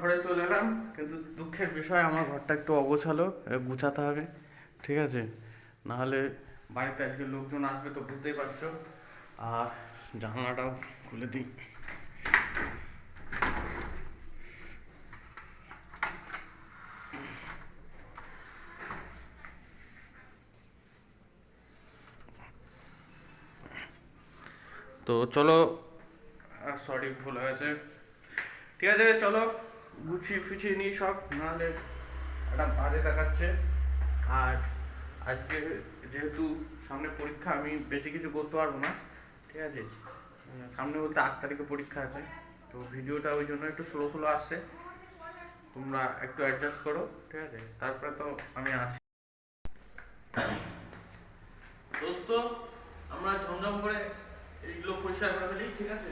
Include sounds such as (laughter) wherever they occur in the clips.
ঘরে চলে এলাম, কিন্তু দুঃখের বিষয়, আমার ঘরটা একটু অগোছালো গুছাতে হবে, ঠিক আছে? নাহলে বাড়িতে আজকে লোকজন আসবে তো বুঝতেই পারছ। আর জানলাটাও খুলে দিই। তো চলো সরি ভুল হয়েছে। ঠিক আছে, চলো। গুছিয়ে ফুছিয়ে নিই সব, নাহলে একটা বাজে দেখাচ্ছে। আর আজকে যেহেতু সামনে পরীক্ষা, আমি বেশি কিছু করতে পারব না, ঠিক আছে? সামনে বলতে আট তারিখে পরীক্ষা আছে, তো ভিডিওটা ওই জন্য একটু স্লো স্লো আসছে। তোমরা একটু অ্যাডজাস্ট করো, ঠিক আছে? তারপরে তো আমি আসি। দোস্ত, আমরা ঝমঝম করে এইগুলো পরিষ্কার করে ফেলি, ঠিক আছে?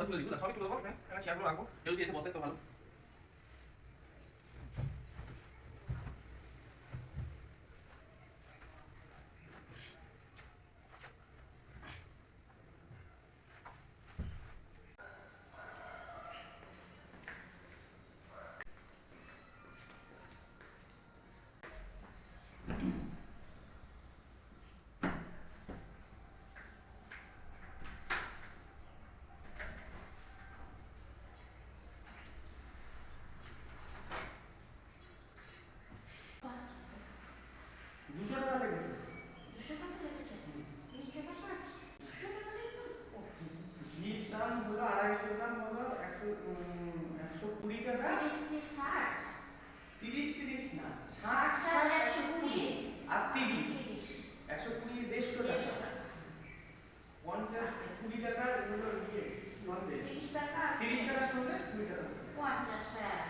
এটা তুলে দিবো না সবই তুলে দেবো হ্যাঁ এখানে চেয়ারগুলো রাখব কেউ যদি এসে বসে তো ভালো দুশো টাকা লেগেছে ঘির দাম হলো আড়াইশো গ্রাম হলো একশো একশো কুড়ি টাকা তিরিশ তিরিশ না ষাট ষাট একশো কুড়ি? আর তিরিশ। একশো কুড়ি দেড়শো টাকা পঞ্চাশ কুড়ি টাকা হলো ইয়ে সন্দেশ তিরিশ টাকা সন্দেশ কুড়ি টাকা তিনশো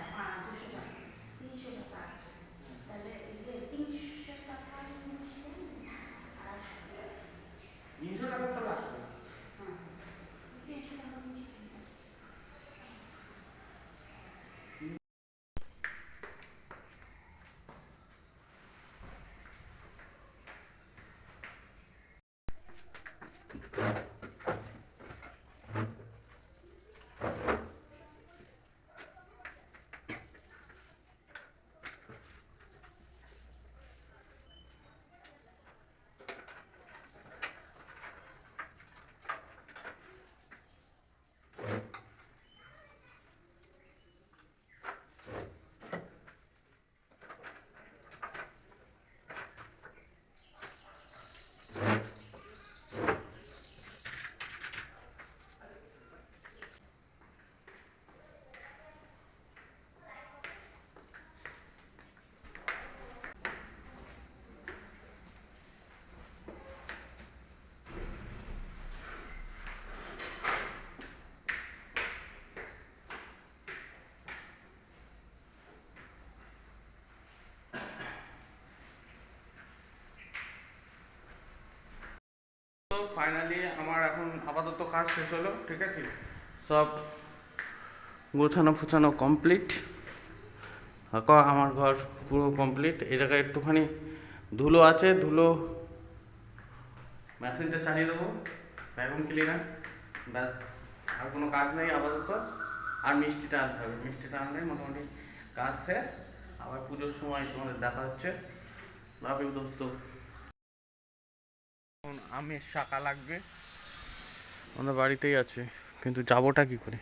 ফাইনালি আমার এখন আপাতত কাজ শেষ হলো, ঠিক আছে? সব গোছানো ফোছানো কমপ্লিট আমার ঘর পুরো কমপ্লিট এই জায়গায় একটুখানি ধুলো আছে, ধুলো মেশিনটা চালিয়ে দেবো। ভ্যাকুম ক্লিনার ব্যাস, আর কোনো কাজ নেই আপাতত। আর মিষ্টিটা আনতে হবে। মিষ্টিটা আনলে মোটামুটি কাজ শেষ। আবার পুজোর সময় তোমাদের দেখা হচ্ছে। ভাবি দোস্ত। আমের শাখা লাগবে। আমাদের বাড়িতেই আছে, কিন্তু যাবোটা কি করে।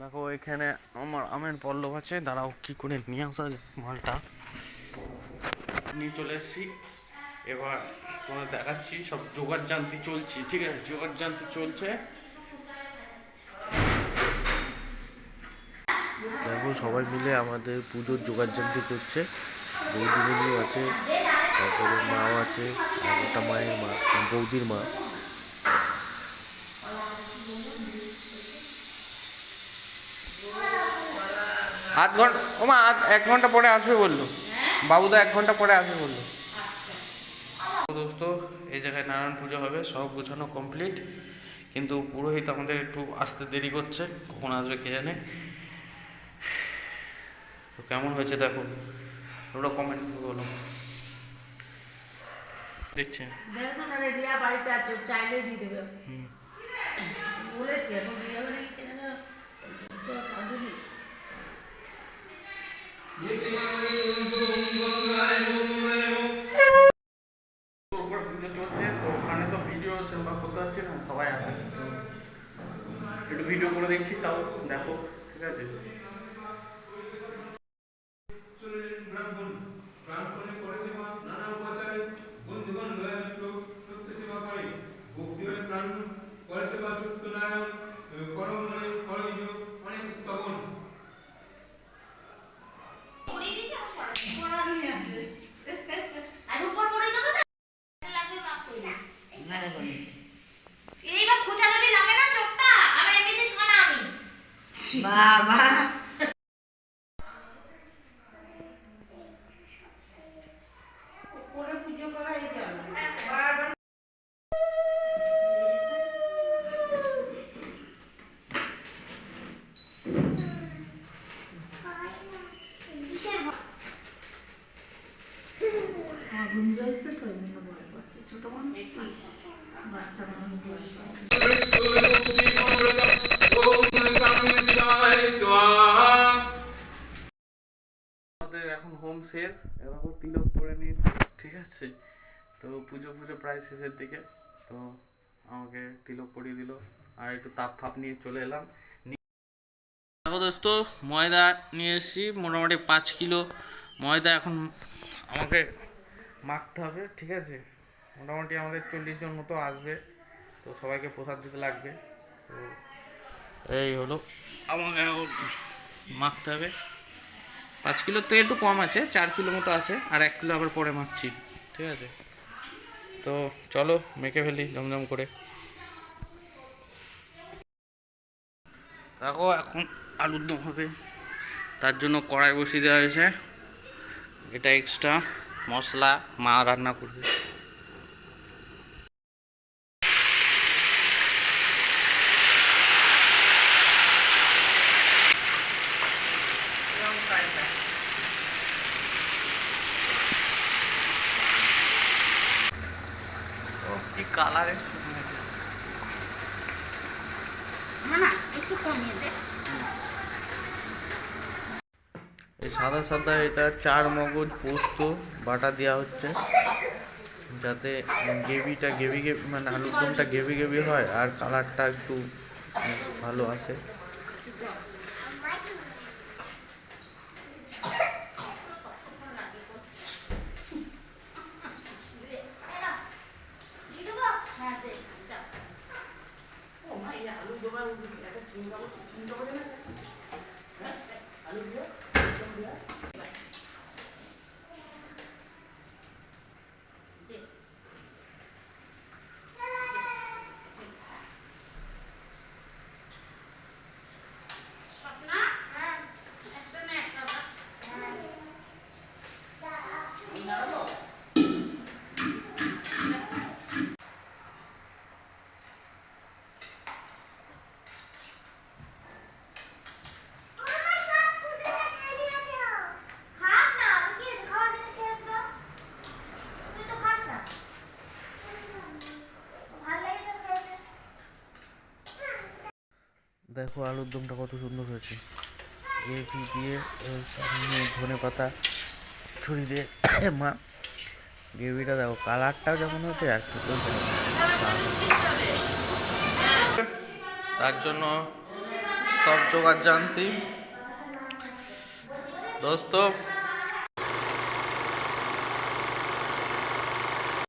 দেখো, এখানে আমার আমের পল্লব আছে। দাঁড়াও, কি করে নিয়ে আসা যায় মালটা? নিয়ে চলে এসেছি। এবার তোমাদের দেখাচ্ছি, সব জোগাড় জানতি চলছে, ঠিক আছে? জোগাড় জানতি চলছে। দেখো সবাই মিলে আমাদের পুজোর জানতে করছে। বৌদিমণিও আছে তারপরে মাও আছে আর একটা মায়ের মা বৌদির মা। আধ ঘণ্টা ও মা আধ এক ঘণ্টা পরে আসবে বলল। বাবুদা এক ঘণ্টা পরে আসবে বলল। দোস্ত এই জায়গায় নারায়ণ পুজো হবে সব গোছানো কমপ্লিট কিন্তু পুরোহিত আমাদের একটু আসতে দেরি করছে কখন আসবে কে জানে। তো কেমন হয়েছে দেখো? ওটা কমেন্ট করে বলো। দেখছে। দেখো না রে রিয়া বাড়িতে আছে ও চাইলেই দিয়ে দেবে। হুম। বলেছে এখন রিয়া বাড়ি কেন কাঁদুনি চলছে ওখানে তো ভিডিও সেরকম করতে পারছি না সবাই আছে। একটু ভিডিও করে দেখছি তাও দেখো ঠিক আছে। বাবা করে এখন হোম শেষ এরকম তিলক করে নিয়েছি ঠিক আছে? তো পুজো পুজো প্রায় শেষের দিকে, তো আমাকে তিলক পরিয়ে দিল। আর একটু তাপ ফাপ নিয়ে চলে এলাম। দেখো দোস্ত, ময়দা নিয়ে এসেছি, মোটামুটি পাঁচ কিলো ময়দা এখন আমাকে মাখতে হবে, ঠিক আছে? মোটামুটি আমাদের চল্লিশ জন মতো আসবে, তো সবাইকে প্রসাদ দিতে লাগবে। তো এই হলো, আমাকে এখন মাখতে হবে। পাঁচ কিলো তো একটু কম আছে, চার কিলো মতো আছে, আর এক কিলো আবার পরে মারছি। ঠিক আছে? তো চলো, মেখে ফেলি, জমজম করে। দেখো, এখন আলুর দম হবে। তার জন্য কড়াই বসিয়ে দেওয়া হয়েছে। এটা এক্সট্রা মশলা মা রান্না করবে। কালার না না একটু কমিয়ে দে। এই সাদা সাদা এটা চার মগজ পোস্ত বাটা দেওয়া হচ্ছে। যাতে গ্রেভিটা গ্রেভি গ্রেভি মানে আলুর দমটা গ্রেভি গ্রেভি হয় আর কালারটা একটু ভালো আসে দিয়ে দেবো হ্যাঁ দে যাও। ও ভাই আলু দেওয়া একটা চিন্তা করছে চিন্তা করে না হ্যাঁ আলু দিয়ে দে। দেখো আলুর দমটা কত সুন্দর হয়েছে। গ্রেভি দিয়ে সামনে ধনে পাতা, ছুরি দিয়ে, (coughs) মা, গ্রেভিটা দেখো, কালারটাও যেমন হয়েছে, আর কি তার জন্য সব জোগাড় জানতি। দোস্ত